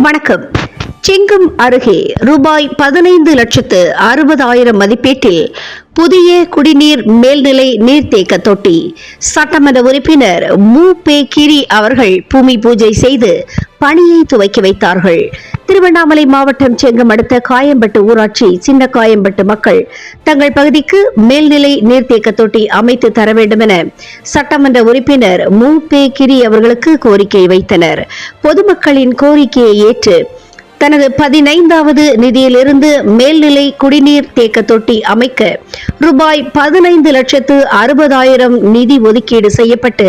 வணக்கம். செங்கம் அருகே ரூபாய் பதினைந்து லட்சத்து அறுபதாயிரம் மதிப்பீட்டில் புதிய குடிநீர் மேல்நிலை நீர்த்தேக்க தொட்டி. சட்டமன்ற உறுப்பினர் மு. பே. கிரி அவர்கள் பூமி பூஜை செய்து பணியை துவக்கி வைத்தார்கள். திருவண்ணாமலை மாவட்டம் செங்கம் அடுத்த காயம்பட்டு ஊராட்சி சின்ன காயம்பட்டு மக்கள் தங்கள் பகுதிக்கு மேல்நிலை நீர்த்தேக்க தொட்டி அமைத்து தர வேண்டும் என சட்டமன்ற உறுப்பினர் மு. பே. கிரி அவர்களுக்கு கோரிக்கை வைத்தனர். பொதுமக்களின் கோரிக்கையை ஏற்று தனது பதினைந்தாவது நிதியிலிருந்து மேல்நிலை குடிநீர் தேக்க தொட்டி அமைக்க ரூபாய் பதினைந்து லட்சத்து அறுபதாயிரம் நிதி ஒதுக்கீடு செய்யப்பட்டு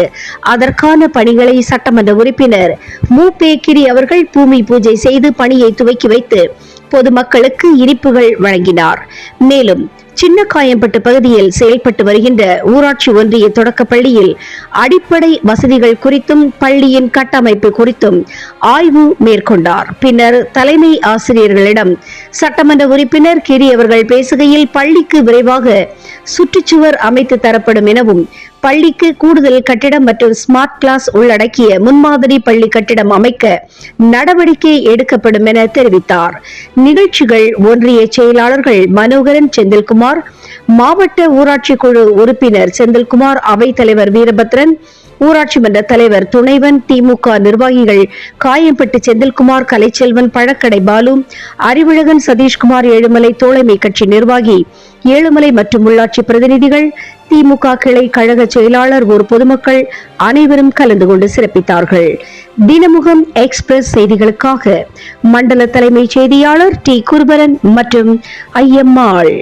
அதற்கான பணிகளை சட்டமன்ற உறுப்பினர் மு. பேக்கிரி அவர்கள் பூமி பூஜை செய்து பணியை துவக்கி வைத்து பொதுமக்களுக்கு இனிப்புகள் வழங்கினார். மேலும் சின்ன காயம்பட்டு பகுதியில் செயல்பட்டு வருகின்ற ஊராட்சி ஒன்றிய தொடக்க பள்ளியில் அடிப்படை வசதிகள் குறித்தும் பள்ளியின் கட்டமைப்பு குறித்தும் ஆய்வு மேற்கொண்டார். பின்னர் தலைமை ஆசிரியர்களிடம் சட்டமன்ற உறுப்பினர் கிரி அவர்கள் பேசுகையில் பள்ளிக்கு விரைவாக சுற்றுச்சுவர் அமைத்து தரப்படும் எனவும் பள்ளிக்கு கூடுதல் கட்டிடம் மற்றும் ஸ்மார்ட் கிளாஸ் உள்ளடக்கிய முன்மாதிரி பள்ளி கட்டிடம் அமைக்க நடவடிக்கை எடுக்கப்படும் என தெரிவித்தார். நிகழ்ச்சிகள் ஒன்றிய செயலாளர்கள் மனோகரன் செந்தில்குமார் மாவட்ட ஊராட்சி குழு உறுப்பினர் செந்தில்குமார் அவைத்தலைவர் வீரபத்ரன் ஊராட்சி மன்ற தலைவர் துணைவன் திமுக நிர்வாகிகள் காயம்பட்டு செந்தில்குமார் கலைச்செல்வன் பழக்கடை பாலு அறிவழகன் சதீஷ்குமார் ஏழுமலை தோழமை கட்சி நிர்வாகி ஏழுமலை மற்றும் உள்ளாட்சி பிரதிநிதிகள் திமுக கிளை கழக செயலாளர் ஒரு பொதுமக்கள் அனைவரும் கலந்து கொண்டு சிறப்பித்தார்கள். தினமுகம் எக்ஸ்பிரஸ் செய்திகளுக்காக மண்டல தலைமைச் செய்தியாளர் டி. குருபரன் மற்றும் ஐயம்மாள்